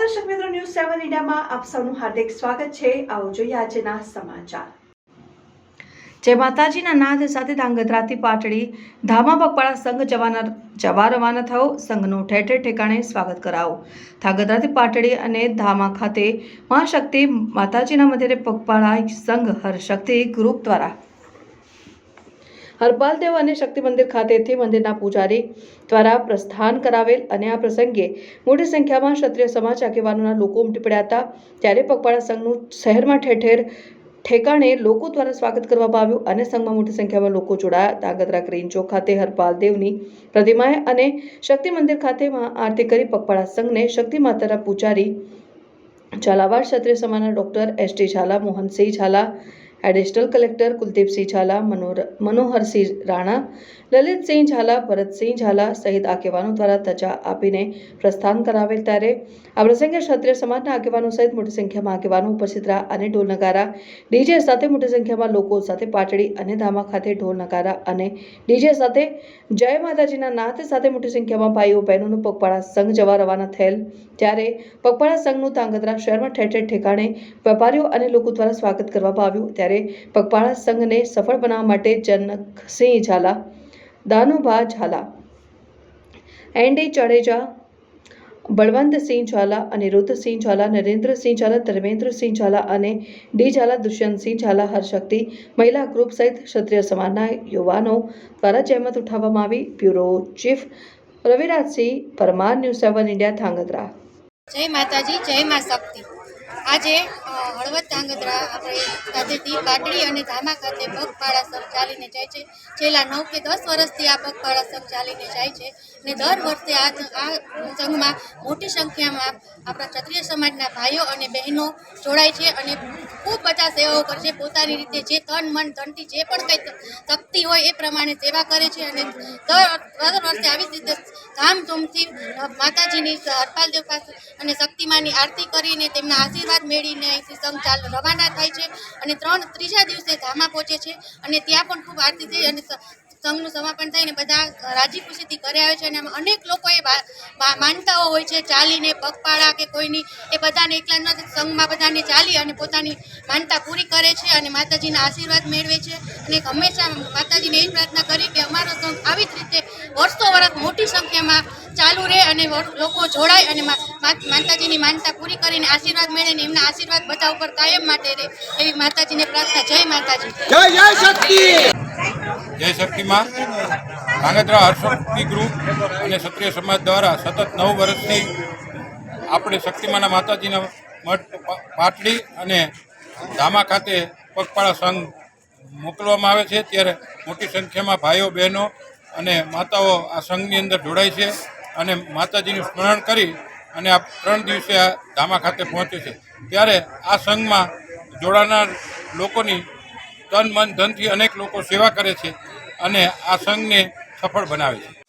ન્યૂઝમાં આપ સૌનું હાર્દિક સ્વાગત છે. આવો જોઈએ આજના સમાચાર. જય માતાજીના નાદ સાથે ધાંગધ્રાથી પાટડી ધામા પગપાળા સંઘ જવાના જવા રવાના થયો. સંઘનું ઠેર ઠેર ઠેકાણે સ્વાગત કરાવો ધાંગધ્રાથી પાટડી અને ધામા ખાતે મહાશક્તિ માતાજીના મંદિરે પગપાળા સંઘ હરશક્તિ ગ્રુપ દ્વારા હરપાલદેવ અને શક્તિ મંદિર ખાતેથી મંદિરના પૂજારી દ્વારા પ્રસ્થાન કરાવેલ અને આ પ્રસંગે મોટી સંખ્યામાં ક્ષત્રિય સમાજ આગેવાનોના લોકો ઉમટી પડ્યા હતા. ત્યારે પગપાળા સંઘનું શહેરમાં ઠેર ઠેર ઠેકાણે લોકો દ્વારા સ્વાગત કરવામાં આવ્યું અને સંઘમાં મોટી સંખ્યામાં લોકો જોડાયા. ધાંગધ્રા ચોક ખાતે હરપાલ દેવની પ્રતિમાએ અને શક્તિ મંદિર ખાતે આરતી કરી પગપાળા સંઘને શક્તિ માતાના પૂજારી ઝાલાવાડ ક્ષત્રિય સમાજના doctor S T Jhala, Mohansinh Jhala additional collector Kuldeepsinh Jhala Manoharsinh Rana Lalitsinh Jhala Bharatsinh Jhala સહિત આગેવાનો દ્વારા ધજા આપીને પ્રસ્થાન કરાવેલ ત્યારે આ પ્રસંગે ક્ષત્રિય સમાજના આગેવાનો સહિત મોટી સંખ્યામાં આગેવાનો ઉપસ્થિત રહ્યા અને ઢોલ નગારા, ડીજે સાથે મોટી સંખ્યામાં લોકો સાથે પાટડી અને ધામા ખાતે ઢોલ નગારા અને ડીજે સાથે જય માતાજીના નાથ સાથે મોટી સંખ્યામાં ભાઈઓ, બહેનોનું પગપાળા સંઘ જવા રવાના થયેલ. ત્યારે પગપાળા સંઘનું ધાંગધ્રા શહેરમાં ઠેર ઠેર ઠેકાણે વેપારીઓ અને લોકો દ્વારા સ્વાગત કરવામાં આવ્યું. ત્યારે પગપાળા સંઘને સફળ બનાવવા માટે જનકસિંહ ઝાલા, દાનુભા ઝાલા, એનડી જાડેજા, બળવંતસિંહ ઝાલા અનિરુદ્ધસિંહ ઝાલા, નરેન્દ્રસિંહ ઝાલા, ધર્મેન્દ્રસિંહ ઝાલા અને ડી ઝાલા, દુષ્યંતસિંહ ઝાલા હરશક્તિ મહિલા ગ્રુપ સહિત ક્ષત્રિય સમાજના યુવાનો દ્વારા જહેમત ઉઠાવવામાં આવી. Bureau chief Ravirajsinh Parmar, news seven India, Dhrangadhra. જય માતાજી, જય મા શક્તિ. આજે હળવદ ધાંગધ્રા આપણે ખાતેથી પાટડી અને ધામા ખાતે પગપાળા સંઘ ચાલીને જાય છે. છેલ્લા નવ કે દસ વર્ષથી આ પગપાળા સંઘ ચાલીને જાય છે અને દર વર્ષે આ સંઘમાં મોટી સંખ્યામાં આપણા ક્ષત્રિય સમાજના ભાઈઓ અને બહેનો જોડાય છે અને ખૂબ બધા સેવાઓ કરે છે. પોતાની રીતે જે તન, મન, ધનથી જે પણ કંઈ શક્તિ હોય એ પ્રમાણે સેવા કરે છે અને દર વર્ષે આવી રીતે ધામધૂમથી માતાજીની હરપાલદેવ પાસે અને શક્તિમાની આરતી કરીને તેમના આશીર્વાદ મેળવીને અહીંથી સંઘ ચાલ રવાના થાય છે અને ત્રણ ત્રીજા દિવસે ધામા પહોંચે છે અને ત્યાં પણ ખૂબ આરતી થઈ અને સંઘનું સમાપન થઈને બધા રાજી ખુશીથી ઘરે આવે છે અને અનેક લોકો બા- માનતાઓ હોય છે, ચાલીને પગપાળા કે કોઈની, એ બધાને એકલા નથી સંઘમાં બધાને ચાલી અને પોતાની માનતા પૂરી કરે છે અને માતાજીના આશીર્વાદ મેળવે છે. અને હંમેશા માતાજીને એ પ્રાર્થના કરી કે અમારો સંઘ આવી જ રીતે વર્ષો વર્ષ મોટી સંખ્યામાં ચાલુ રહે અને લોકો જોડાય અને માતાજીની માનતા પૂરી કરીને આશીર્વાદ મેળવે ને એમના આશીર્વાદ બધા ઉપર કાયમ માટે રહે એવી માતાજીને પ્રાર્થના. જય માતાજી. જય જય શક્તિ! જય શક્તિમાં ધાંગધ્રા હરશક્તિ ગ્રુપ અને ક્ષત્રિય સમાજ દ્વારા સતત નવ વર્ષથી આપણે શક્તિમાના માતાજીના મઠ પા- પાટડી અને ધામા ખાતે પગપાળા સંઘ મોકલવામાં આવે છે. ત્યારે મોટી સંખ્યામાં ભાઈઓ, બહેનો અને માતાઓ આ સંઘની અંદર જોડાય છે અને માતાજીનું સ્મરણ કરી અને આ ત્રણ દિવસે આ ધામા ખાતે પહોંચે છે. ત્યારે આ સંઘમાં જોડાનાર લોકોની તન મન ધનથી અનેક લોકો સેવા કરે છે અને આ સંઘને સફળ બનાવે છે.